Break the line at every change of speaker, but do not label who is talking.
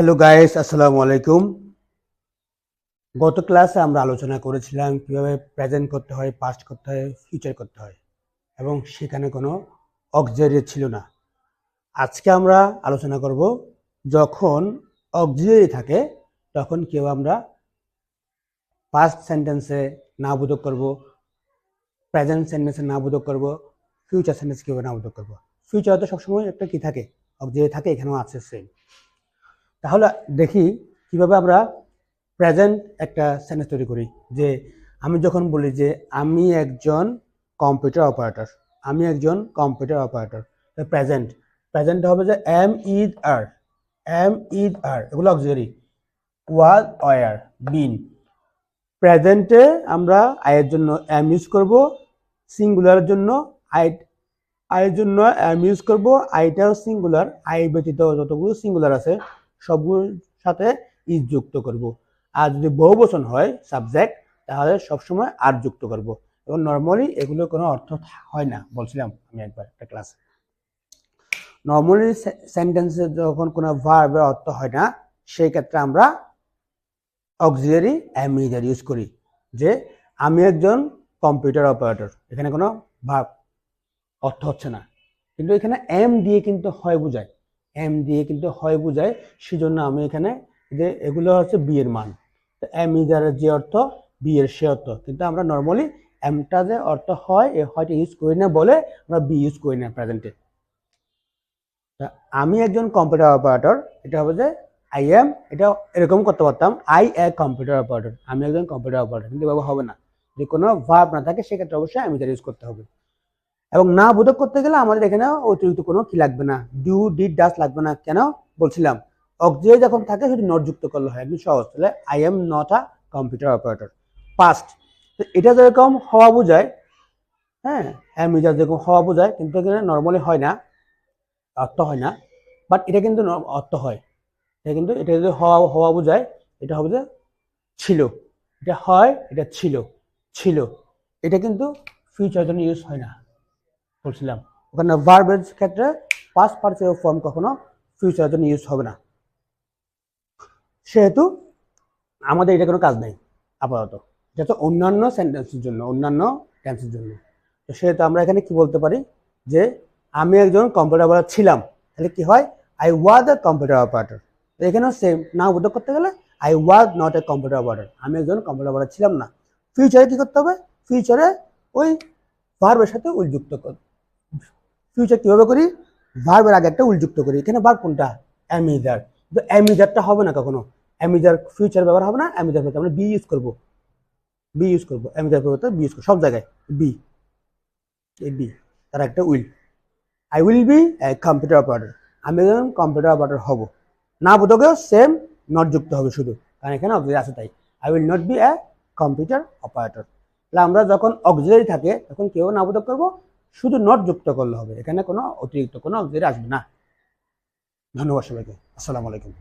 Hello guys আসসালামু আলাইকুম গত ক্লাসে আমরা আলোচনা করেছিলাম কীভাবে প্রেজেন্ট করতে হয় পাস্ট করতে হয় ফিউচার করতে হয়, এবং সেখানে কোনো অক্সিলারি ছিল না। আজকে আমরা আলোচনা করব যখন অক্সিলারি থাকে, তখন কেউ আমরা পাস্ট সেন্টেন্সে না বোধক করব প্রেজেন্ট সেন্টেন্সে না বোধক করব ফিউচার সেন্টেন্স কীভাবে না বোধক করব। ফিউচার তো সবসময় একটা কি থাকে অক্সিলারি থাকে, এখানেও আছে সেম তাহলে দেখি কীভাবে আমরা প্রেজেন্ট একটা সেন্টেন্স তৈরি করি। যে আমি যখন বলি যে আমি একজন কম্পিউটার অপারেটর আমি একজন কম্পিউটার অপারেটর প্রেজেন্ট প্রেজেন্ট হবে যে am is are am is are এগুলো অক্সিলারি ওয়াজ অয়ার বিন প্রেজেন্টে আমরা আয়ের জন্য এম ইউজ করব সিঙ্গুলারের জন্য আই আয়ের জন্য এম ইউজ করব আইটাও সিঙ্গুলার আই ব্যতীত যতগুলো সিঙ্গুলার আছে সবগুলোর সাথে ইজ যুক্ত করব। আর যদি বহু বচন হয় সাবজেক্ট তাহলে সবসময় আর যুক্ত করব। এবং নর্মালি এগুলোর কোনো অর্থ হয় না, বলছিলাম আমি একবার একটা ক্লাসে নর্মালি সেন্টেন্সে যখন কোনো ভার্বের অর্থ হয় না, সেই ক্ষেত্রে আমরা অক্সিলারি অ্যামিজার ইউজ করি। যে আমি একজন কম্পিউটার অপারেটর এখানে কোনো ভাব অর্থ হচ্ছে না। কিন্তু এখানে এম দিয়ে কিন্তু হয় বোঝায়। এম দিয়ে কিন্তু হয় বোঝায়, সেজন্য আমি এখানে যে এগুলো হচ্ছে বি এর মান। তো এম ইজারের যে অর্থ বি এর সে অর্থ। কিন্তু আমরা নর্মালি এমটা যে অর্থ হয়, এ হয়তো ইউজ করি না বলে আমরা বি ইউজ করি না প্রেজেন্টে আমি একজন কম্পিউটার অপারেটর এটা হবে যে আই এম এটা এরকম করতে পারতাম আই এ কম্পিউটার অপারেটর আমি একজন কম্পিউটার অপারেটর কিন্তু এভাবে হবে না। যে কোনো ভাব না থাকে, সেক্ষেত্রে অবশ্যই আমি ইউজ করতে হবে। এবং না বোধক করতে গেলে আমাদের এখানে অতিরিক্ত কোনো কি লাগবে না? ডু, ডিড, ডাস লাগবে না। কেন? বলছিলাম অক্সিলারি যখন থাকে শুধু নট যুক্ত করলে হয়। একদম সহজ। তাহলে I am not a computer operator past তো এটা যেরকম হওয়া বোঝায় হ্যাঁ এম ইজার যেরকম হওয়া বোঝায়, কিন্তু এখানে নর্মালি হয় না, অর্থ হয় না। বাট এটা কিন্তু অর্থ হয়। এটা কিন্তু, এটা যদি হওয়া হওয়া বোঝায়, এটা হবে যে ছিল। এটা হয়, এটা ছিল। ছিল। এটা কিন্তু ফিউচার জন্য ইউজ হয় না। বলছিলাম ওখানে ভার্বের ক্ষেত্রে পাস্ট পার্টিসিপেল ফর্ম কখনো ফিউচারের জন্য ইউজ হবে না। সেহেতু আমাদের এটা কোনো কাজ নেই, আপাতত। এটা তো অন্যান্য সেন্টেন্সের জন্য, অন্যান্য টেন্সের জন্য। তো সেহেতু আমরা এখানে কি বলতে পারি? যে আমি একজন কম্পিউটার অপারেটর ছিলাম, তাহলে কি হয়? I was a computer operator এখানেও সেম না উদ্যোগ করতে গেলে I was not a computer operator আমি একজন কম্পিউটার অপারেটর ছিলাম না। ফিউচারে কি করতে হবে? ফিউচারে ওই ভার্বের সাথে উল্যুক্ত ফিউচার কীভাবে করি? ভার্বের আগে একটা উল্যুক্ত করি। এখানে ভার্ব কোনটা? অ্যামিজার কিন্তু অ্যামিজারটা হবে না কখনো। অ্যামিজার ফিউচার ব্যবহার হবে না অ্যামিজার পরিবর্তে আমরা বি ইউজ করব। বি ইউজ করব। অ্যামিজার পরিবর্তে বি ইউজ করব। সব জায়গায় বি এই বি তার একটা will I will be computer operator আমি একজন কম্পিউটার অপারেটর হব। না বোধকেও সেম নট যুক্ত হবে শুধু। কারণ এখানে অক্সিলারি আছে তাই। I will not be a computer operator তাহলে আমরা যখন অক্সিলারি থাকে, তখন কেউ না বোধক করব? শুধু নট যুক্ত করলে হবে। এখানে কোনো অতিরিক্ত কোনো অক্সিলারি আসবে না। ধন্যবাদ সবাইকে। আসসালামু আলাইকুম।